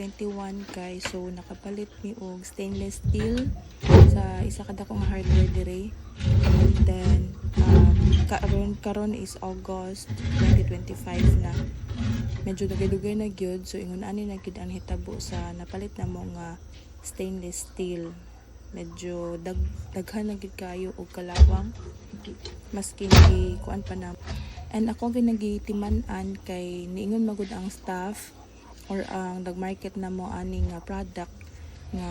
21 kay so nakapalit mi og stainless steel sa isa kada kong hardware dire. And then um, karon karon is August 2025 na. Medyo dugay-dugay na gyud. So ingon ani na gyud ang hitabo sa napalit na mo nga stainless steel. Medyo dag daghan na gyud kayo og kalawang. Maski nagi kuan pa na. And ako ginagitiman-an kay niingon magud ang staff or ang nag-market na mo ani nga product nga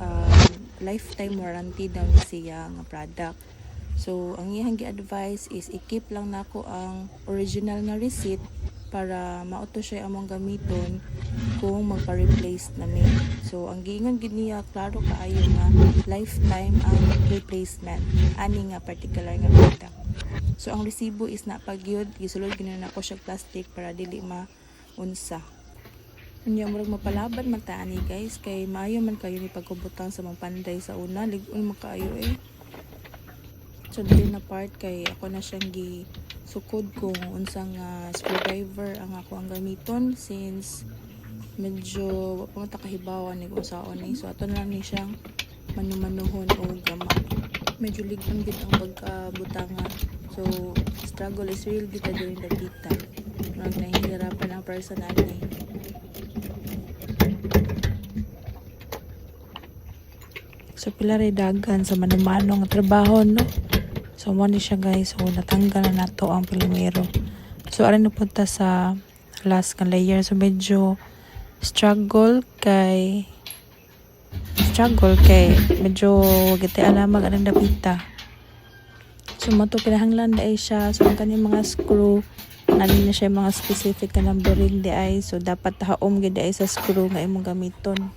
um, lifetime warranty daw siya nga product. So ang iyang gi-advise is i-keep lang nako ang original nga receipt para mauto siya among gamiton kung magpa-replace na mi. So ang giingon gid niya klaro kaayo nga lifetime ang replacement ani nga particular nga product. So ang resibo is na pagyud gisulod gina nako siya plastic para dili maunsa. Unya murag mapalaban man ta ani guys kay maayo man kayo ni pagkubutang sa mga panday sa una ligon man kaayo eh. So dili na part kay ako na siyang gi sukod kung unsang uh, screwdriver ang ako ang gamiton since medyo wa pa man ta kahibawan ni kung saon ni. So ato na lang ni siyang manumanuhon o gama. Medyo ligtan gid ang pagkabutanga. So struggle is real gid during the kita. Murag nahihirapan ang personal ni. So pila ray dagan sa manumanong trabaho no. So mo ni siya guys. So natanggal na nato ang primero. So arin napunta sa last nga layer. So medyo struggle kay struggle kay medyo gite alamag anang dapita. So mo to kinahanglan dai siya. So ang kanyang mga screw nani na siya mga specific na numbering di ay. So dapat haom gid ay sa screw nga imong gamiton.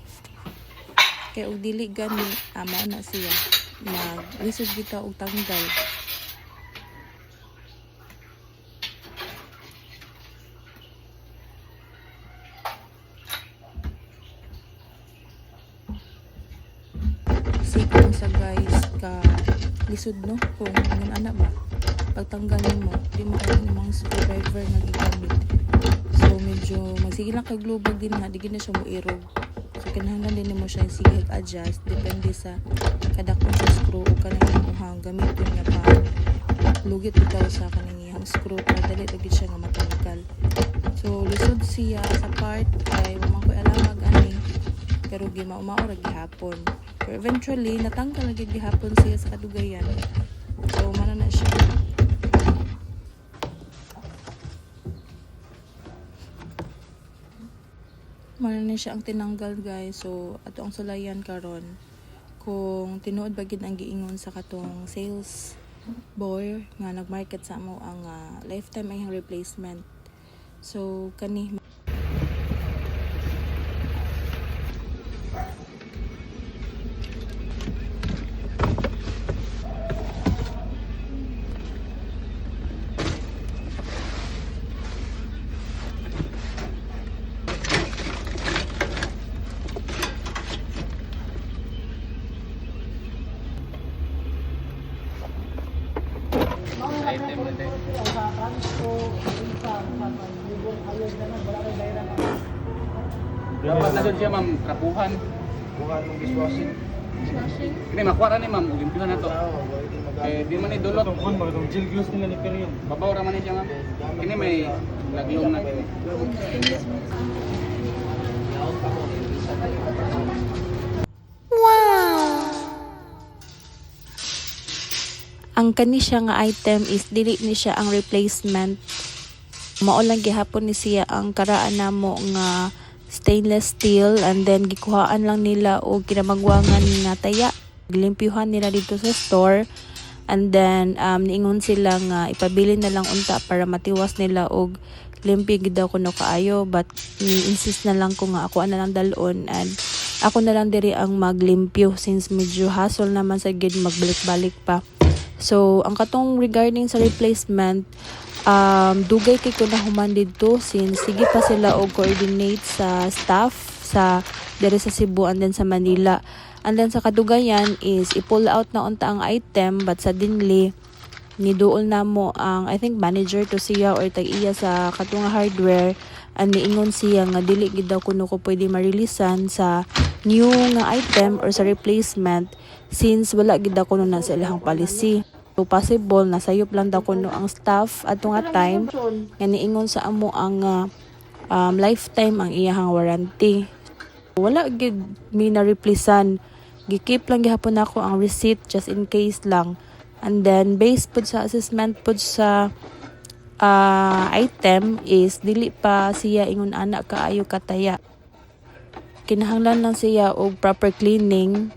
Kaya og dili gani ama na siya. Mag lisod kita og tanggal. Sikong sa guys ka lisod no kung ano ana ba pagtanggalin mo di mo kayo namang screwdriver nga gigamit so medyo magsige lang kag lubag din na di gid na siya mo irog So, kinahanglan din mo siya sige adjust depende sa kada kung sa screw o kanang imong gamiton nga pa. Lugit bitaw sa kanang iyang screw para dali lagi siya nga matanggal. So lisod siya sa part kay mamang ko alamag ani pero gimao-mao ra gihapon. Pero eventually natanggal lagi gihapon siya sa kadugayan. So mana na siya Mana na siya ang tinanggal guys. So ato ang sulayan karon kung tinuod ba gid ang giingon sa katong sales boy nga nagmarket sa amo ang ah, lifetime ay replacement. So kani Dapat na doon siya ma'am, trapuhan. Bukan mong dishwashing. Kini makuha ni ma'am, ulimpihan na to. Eh, di man ni dulot. Itong kun, itong gel gloss nila ni Korean. Babaw ra man ni siya ma'am. Kini may laglong na kini. Ang kani siya nga item is dili ni siya ang replacement. Mao lang gihapon ni siya ang karaan namo nga stainless steel and then gikuhaan lang nila og kinamagwangan nga taya. Gilimpyuhan nila dito sa store and then um, niingon sila nga ipabili na lang unta para matiwas nila og limpyo gid daw kuno kaayo. But ni-insist na lang ko nga ako na lang dalon and ako na lang diri ang maglimpyo since medyo hassle naman sa gid magbalik-balik pa So, ang katong regarding sa replacement, um, dugay kay ko na human dito since sige pa sila og coordinate sa staff sa dere sa Cebu and then sa Manila. And then sa kadugayan is i-pull out na unta ang item but sa dinli ni duol na mo ang I think manager to siya or tag iya sa katong hardware and niingon siya nga dili gid daw kuno ko pwede marilisan sa new nga item or sa replacement since wala gid daw kuno na sa ilahang policy. So possible na sayop lang daw kuno ang staff ato nga time nga niingon sa amo ang ah, um, lifetime ang iyahang warranty. Wala gid mi na replacean. Gikip lang gihapon ako ang receipt just in case lang. And then based pud sa assessment pud sa ah, item is dili pa siya ingon anak kaayo kataya. Kinahanglan lang siya og proper cleaning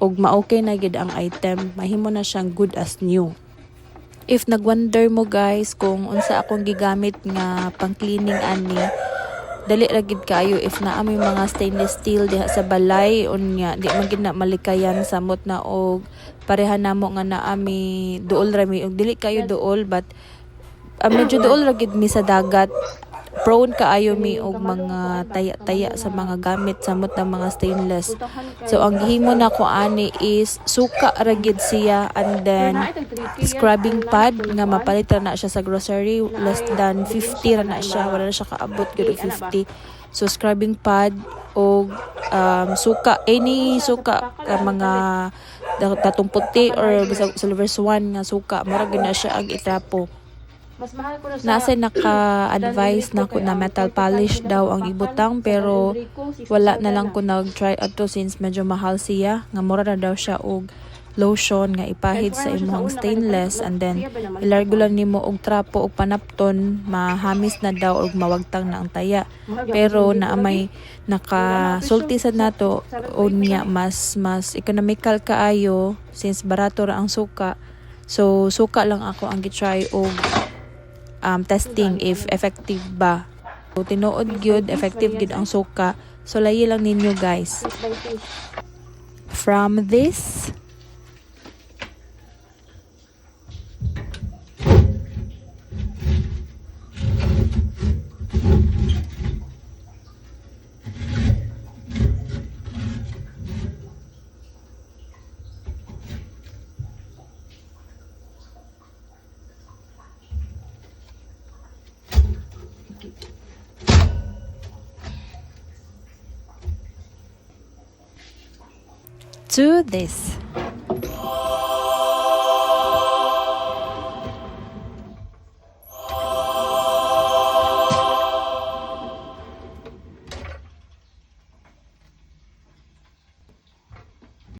og ma-okay na gid ang item. Mahimo na siyang good as new. If nagwonder mo guys kung unsa akong gigamit nga pang cleaning ani, dali ra gid kayo if naa may mga stainless steel diha sa balay unya di man gid na malikayan samot na og pareha namo nga naa mi duol ra mi og dili kayo duol but ah, medyo duol ra gid mi sa dagat prone kaayo mi og mga taya-taya sa mga gamit samot na mga stainless. So ang gihimo na ko ani is suka ra gid siya and then scrubbing pad nga mapalit ra na siya sa grocery. Less than 50 ra na siya. Wala na siya kaabot gud og 50 so scrubbing pad o um, suka. Any suka ka mga da- datong puti or silver swan nga suka mura na siya ang itrapo Mas mahal ko na sa nasa naka-advise na ko na metal polish daw ang ibutang pero wala na lang ko nag-try ato since medyo mahal siya. Nga mura na daw siya og lotion nga ipahid sa imong stainless and then ilargo lang nimo og trapo og panapton mahamis na daw og mawagtang na ang taya. Pero na may nakasulti sad nato unya mas mas economical kaayo since barato ra ang suka. So suka lang ako ang gitry og um, testing if effective ba. So tinuod gyud effective gyud ang suka. So layi lang ninyo guys. From this to this